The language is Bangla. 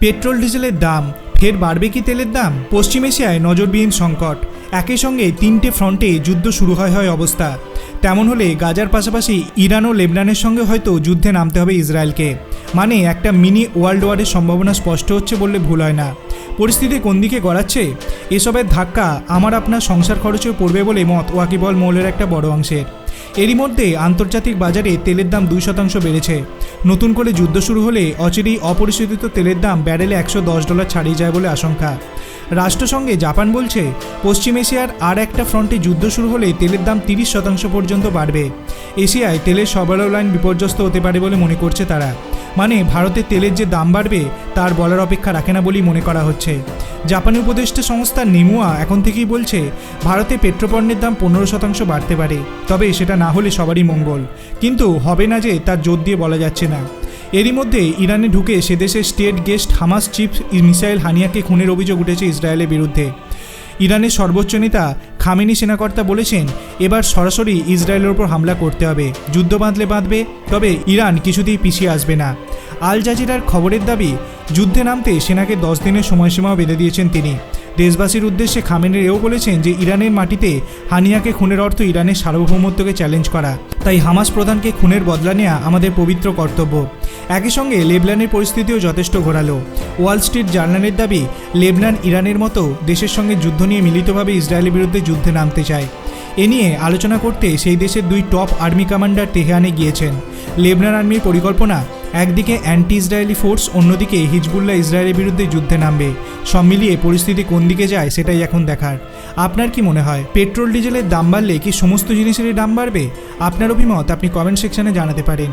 পেট্রোল ডিজেলের দাম ফের বাড়বে কি তেলের দাম? পশ্চিম এশিয়ায় নজরবিহীন সংকট। একই সঙ্গে তিনটে ফ্রন্টে যুদ্ধ শুরু হয় হয় অবস্থা। তেমন হলে গাজার পাশাপাশি ইরান ও লেবনানের সঙ্গে হয়তো যুদ্ধে নামতে হবে ইসরায়েলকে। মানে একটা মিনি ওয়ার্ল্ড ওয়ারের সম্ভাবনা স্পষ্ট হচ্ছে বললে ভুল হয় না। পরিস্থিতি কোন দিকে গড়াচ্ছে? এসবের ধাক্কা আমার আপনার সংসার খরচেও পড়বে বলে মত ওয়াকিবল মৌলের একটা বড় অংশের। এরই মধ্যে আন্তর্জাতিক বাজারে তেলের দাম দুই শতাংশ বেড়েছে। নতুন করে যুদ্ধ শুরু হলে অচিরেই অপরিশোধিত তেলের দাম ব্যারেলে একশো দশ ডলার ছাড়িয়ে যায় বলে আশঙ্কা। রাষ্ট্রসংঘে জাপান বলছে, পশ্চিম এশিয়ার আর একটা ফ্রন্টে যুদ্ধ শুরু হলে তেলের দাম তিরিশ শতাংশ পর্যন্ত বাড়বে। এশিয়ায় তেলের সরবরাহ লাইন বিপর্যস্ত হতে পারে বলে মনে করছে তারা। মানে ভারতের তেলের যে দাম বাড়বে, তার বলার অপেক্ষা রাখে না বলেই মনে করা হচ্ছে। জাপানি উপদেষ্টা সংস্থা নিমুয়া এখন থেকেই বলছে, ভারতে পেট্রোপণ্যের দাম পনেরো শতাংশ বাড়তে পারে, তবে সেটা না হলে সবারই মঙ্গল। কিন্তু হবে না যে তার জোর দিয়ে বলা যাচ্ছে না। এরই মধ্যে ইরানে ঢুকে সে দেশের স্টেট গেস্ট হামাস চিফ মিসাইল হানিয়াকে খুনের অভিযোগ উঠেছে ইসরায়েলের বিরুদ্ধে। ইরানের সর্বোচ্চ নেতা খামেনি সেনাকর্তা বলেছেন, এবার সরাসরি ইসরায়েলের ওপর হামলা করতে হবে, যুদ্ধ বাঁধলে বাঁধবে, তবে ইরান কিছুতেই পিছিয়ে আসবে না। আল জাজিরার খবরের দাবি, যুদ্ধে নামতে সেনাকে দশ দিনের সময়সীমাও বেঁধে দিয়েছেন তিনি। দেশবাসীর উদ্দেশ্যে খামেনের এও বলেছেন যে, ইরানের মাটিতে হানিয়াকে খুনের অর্থ ইরানের সার্বভৌমত্বকে চ্যালেঞ্জ করা। তাই হামাস প্রধানকে খুনের বদলা নেওয়া আমাদের পবিত্র কর্তব্য। একই সঙ্গে লেবনানের পরিস্থিতিও যথেষ্ট ঘোরালো। ওয়াল স্ট্রিট জার্নালের দাবি, লেবনান ইরানের মতো দেশের সঙ্গে যুদ্ধ নিয়ে মিলিতভাবে ইসরায়েলের বিরুদ্ধে যুদ্ধে নামতে চায়। এ নিয়ে আলোচনা করতে সেই দেশের দুই টপ আর্মি কমান্ডার তেহরানে গিয়েছেন। লেবনান আর্মির পরিকল্পনা, একদিকে অ্যান্টি ইসরায়েলি ফোর্স, অন্যদিকে হিজবুল্লাহ ইসরায়েলের বিরুদ্ধে যুদ্ধে নামবে। সব মিলিয়ে পরিস্থিতি কোন দিকে যায় সেটাই এখন দেখার। আপনার কি মনে হয়, পেট্রোল ডিজেলের দাম বাড়লে কি সমস্ত জিনিসেরই দাম বাড়বে? আপনার অভিমত আপনি কমেন্ট সেকশনে জানাতে পারেন।